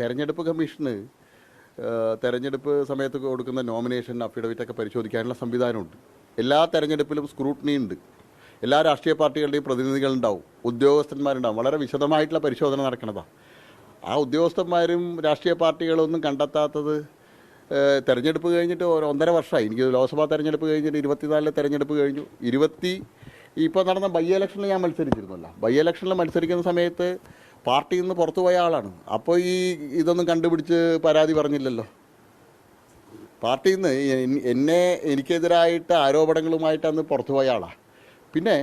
തെരഞ്ഞെടുപ്പ് കമ്മീഷന് തെരഞ്ഞെടുപ്പ് സമയത്ത് കൊടുക്കുന്ന നോമിനേഷൻ അഫിഡവിറ്റ് ഒക്കെ പരിശോധിക്കാനുള്ള സംവിധാനമുണ്ട്. എല്ലാ തെരഞ്ഞെടുപ്പിലും സ്ക്രൂട്ടനി ഉണ്ട്. എല്ലാ രാഷ്ട്രീയ പാർട്ടികളുടെയും പ്രതിനിധികളുണ്ടാവും ഉദ്യോഗസ്ഥന്മാരുണ്ടാവും. വളരെ വിശദമായിട്ടുള്ള പരിശോധന നടക്കണതാണ് ആ ഉദ്യോഗസ്ഥന്മാരും രാഷ്ട്രീയ പാർട്ടികളൊന്നും കണ്ടെത്താത്തത് തെരഞ്ഞെടുപ്പ് കഴിഞ്ഞിട്ട് ഒരു ഒന്നര വർഷമായി. എനിക്ക് ലോക്സഭാ തെരഞ്ഞെടുപ്പ് കഴിഞ്ഞിട്ട് ഇരുപത്തിനാലിലെ തെരഞ്ഞെടുപ്പ് കഴിഞ്ഞു. ഇരുപത്തി ഇപ്പോൾ നടന്ന ബൈ ഇലക്ഷനിൽ ഞാൻ മത്സരിച്ചിരുന്നല്ല. ബൈ ഇലക്ഷനിൽ മത്സരിക്കുന്ന സമയത്ത് പാർട്ടിയിൽ നിന്ന് പുറത്തു പോയ ആളാണ്. അപ്പോൾ ഈ ഇതൊന്നും കണ്ടുപിടിച്ച് പരാതി പറഞ്ഞില്ലല്ലോ. പാർട്ടിയിൽ നിന്ന് എന്നെ എനിക്കെതിരായിട്ട് ആരോപണങ്ങളുമായിട്ട് അന്ന് പുറത്തു പോയ ആളാണ് പിന്നെ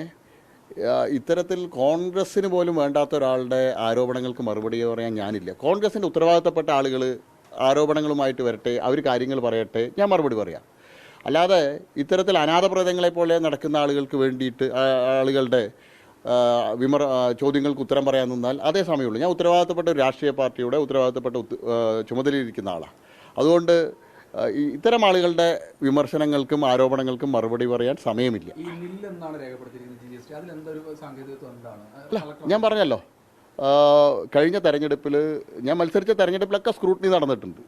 ഇത്തരത്തിൽ കോൺഗ്രസ്സിന് പോലും വേണ്ടാത്ത ഒരാളുടെ ആരോപണങ്ങൾക്ക് മറുപടി പറയാൻ ഞാനില്ല. കോൺഗ്രസിന്റെ ഉത്തരവാദിത്തപ്പെട്ട ആളുകൾ ആരോപണങ്ങളുമായിട്ട് വരട്ടെ അവർ കാര്യങ്ങൾ പറയട്ടെ ഞാൻ മറുപടി പറയാം. അല്ലാതെ ഇത്തരത്തിൽ അനാഥപ്രദങ്ങളെപ്പോലെ നടക്കുന്ന ആളുകൾക്ക് വേണ്ടിയിട്ട് ആളുകളുടെ വിമർ ചോദ്യങ്ങൾക്ക് ഉത്തരം പറയാൻ നിന്നാൽ അതേ സമയമുള്ളൂ. ഞാൻ ഉത്തരവാദിത്തപ്പെട്ട ഒരു രാഷ്ട്രീയ പാർട്ടിയുടെ ഉത്തരവാദിത്തപ്പെട്ട ഉത്ത- ചുമതലയിരിക്കുന്ന ആളാണ് അതുകൊണ്ട് ഇത്തരം ആളുകളുടെ വിമർശനങ്ങൾക്കും ആരോപണങ്ങൾക്കും മറുപടി പറയാൻ സമയമില്ല. സാങ്കേതികത്വം ഞാൻ പറഞ്ഞല്ലോ. കഴിഞ്ഞ തെരഞ്ഞെടുപ്പിൽ ഞാൻ മത്സരിച്ച തെരഞ്ഞെടുപ്പിലൊക്കെ സ്ക്രൂട്ടിനി നടന്നിട്ടുണ്ട്.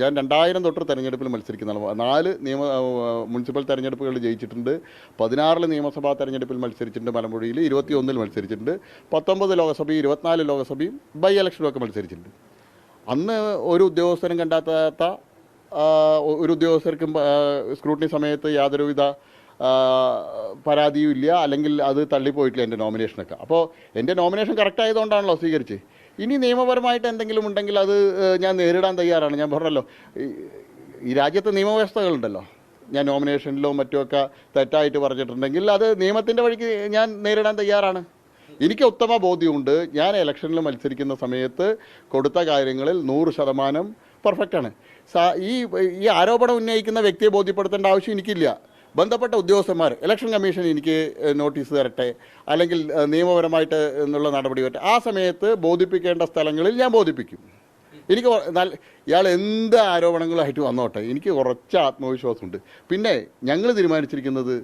ഞാൻ രണ്ടായിരം തൊട്ട് തെരഞ്ഞെടുപ്പിൽ മത്സരിക്കുന്ന. നാല് നിയമ മുനിസിപ്പൽ തെരഞ്ഞെടുപ്പുകൾ ജയിച്ചിട്ടുണ്ട്. പതിനാറിൽ നിയമസഭാ തെരഞ്ഞെടുപ്പിൽ മത്സരിച്ചിട്ടുണ്ട് മലമ്പുഴയിൽ ഇരുപത്തിയൊന്നിൽ മത്സരിച്ചിട്ടുണ്ട്. പത്തൊമ്പത് ലോകസഭയും ഇരുപത്തിനാല് ലോകസഭയും ബൈ ഇലക്ഷനും മത്സരിച്ചിട്ടുണ്ട്. അന്ന് ഒരു ഉദ്യോഗസ്ഥനും കണ്ടെത്താത്ത ഒരു ഉദ്യോഗസ്ഥർക്കും സ്ക്രൂട്ടിനി സമയത്ത് യാതൊരുവിധ പരാതിയും ഇല്ല. അല്ലെങ്കിൽ അത് തള്ളിപ്പോയിട്ടില്ല എന്റെ നോമിനേഷനൊക്കെ. അപ്പോൾ എന്റെ നോമിനേഷൻ കറക്റ്റ് ആയതുകൊണ്ടാണല്ലോ സ്വീകരിച്ച് ഇനി നിയമപരമായിട്ട് എന്തെങ്കിലും ഉണ്ടെങ്കിൽ അത് ഞാൻ നേരിടാൻ തയ്യാറാണ്. ഞാൻ പറഞ്ഞല്ലോ ഈ- രാജ്യത്ത് നിയമവ്യവസ്ഥകളുണ്ടല്ലോ. ഞാൻ നോമിനേഷനിലോ മറ്റുമൊക്കെ തെറ്റായിട്ട് പറഞ്ഞിട്ടുണ്ടെങ്കിൽ അത് നിയമത്തിന്റെ വഴിക്ക് ഞാൻ നേരിടാൻ തയ്യാറാണ്. എനിക്ക് ഉത്തമ ബോധ്യമുണ്ട്. ഞാൻ ഇലക്ഷനിൽ മത്സരിക്കുന്ന സമയത്ത് കൊടുത്ത കാര്യങ്ങളിൽ നൂറ് ശതമാനം പെർഫെക്റ്റാണ്. ഈ ഈ ആരോപണം ഉന്നയിക്കുന്ന വ്യക്തിയെ ബോധ്യപ്പെടുത്തേണ്ട ആവശ്യം എനിക്കില്ല. ബന്ധപ്പെട്ട ഉദ്യോഗസ്ഥന്മാർ ഇലക്ഷൻ കമ്മീഷൻ എനിക്ക് നോട്ടീസ് തരട്ടെ അല്ലെങ്കിൽ നിയമപരമായിട്ട് എന്നുള്ള നടപടി വരട്ടെ ആ സമയത്ത് ബോധിപ്പിക്കേണ്ട സ്ഥലങ്ങളിൽ ഞാൻ ബോധിപ്പിക്കും. എനിക്ക് നല്ല ഇയാൾ എന്ത് ആരോപണങ്ങളായിട്ട് വന്നോട്ടെ എനിക്ക് കുറച്ച് ആത്മവിശ്വാസമുണ്ട്. പിന്നെ ഞങ്ങൾ തീരുമാനിച്ചിരിക്കുന്നത്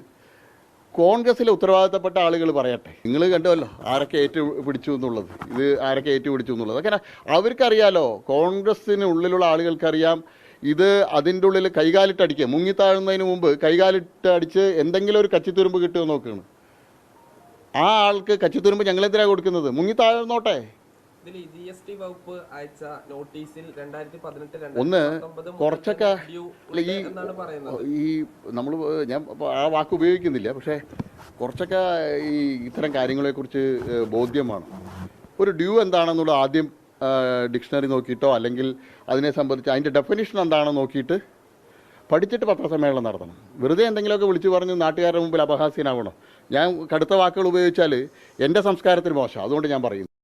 കോൺഗ്രസിലെ ഉത്തരവാദിത്തപ്പെട്ട ആളുകൾ പറയട്ടെ നിങ്ങൾ കണ്ടുവല്ലോ ആരൊക്കെ ഏറ്റു പിടിച്ചു എന്നുള്ളത് ഇത് ആരൊക്കെ ഏറ്റു പിടിച്ചു എന്നുള്ളത് അങ്ങനെ അവർക്കറിയാലോ കോൺഗ്രസ്സിനുള്ളിലുള്ള ആളുകൾക്കറിയാം ഇത് അതിന്റെ ഉള്ളിൽ കൈകാലിട്ടടിക്കുക മുങ്ങിത്താഴുന്നതിന് മുമ്പ് കൈകാലിട്ടടിച്ച് എന്തെങ്കിലും ഒരു കച്ചിത്തുരുമ്പ് കിട്ടുമോ നോക്കുകയാണ്. ആ ആൾക്ക് കച്ചിത്തുരുമ്പ് ഞങ്ങളെന്തിനാണ് കൊടുക്കുന്നത്? മുങ്ങിത്താഴ്ന്നോട്ടെ ഒന്ന് കുറച്ചൊക്കെ ഈ ഈ നമ്മൾ ഞാൻ ആ വാക്ക് ഉപയോഗിക്കുന്നില്ല. പക്ഷേ കുറച്ചൊക്കെ ഈ ഇത്തരം കാര്യങ്ങളെക്കുറിച്ച് ബോധ്യമാണ്. ഒരു ഡ്യൂ എന്താണെന്നുള്ള ആദ്യം ഡിക്ഷണറി നോക്കിയിട്ടോ അല്ലെങ്കിൽ അതിനെ സംബന്ധിച്ച് അതിന്റെ ഡെഫിനിഷൻ എന്താണെന്ന് നോക്കിയിട്ട് പഠിച്ചിട്ട് പത്രസമ്മേളനം നടത്തണം. വെറുതെ എന്തെങ്കിലുമൊക്കെ വിളിച്ചു പറഞ്ഞ് നാട്ടുകാരുടെ മുമ്പിൽ അപഹാസ്യനാവണം. ഞാൻ കടുത്ത വാക്കുകൾ ഉപയോഗിച്ചാൽ എന്റെ സംസ്കാരത്തിന് മോശം. അതുകൊണ്ട് ഞാൻ പറയുന്നു.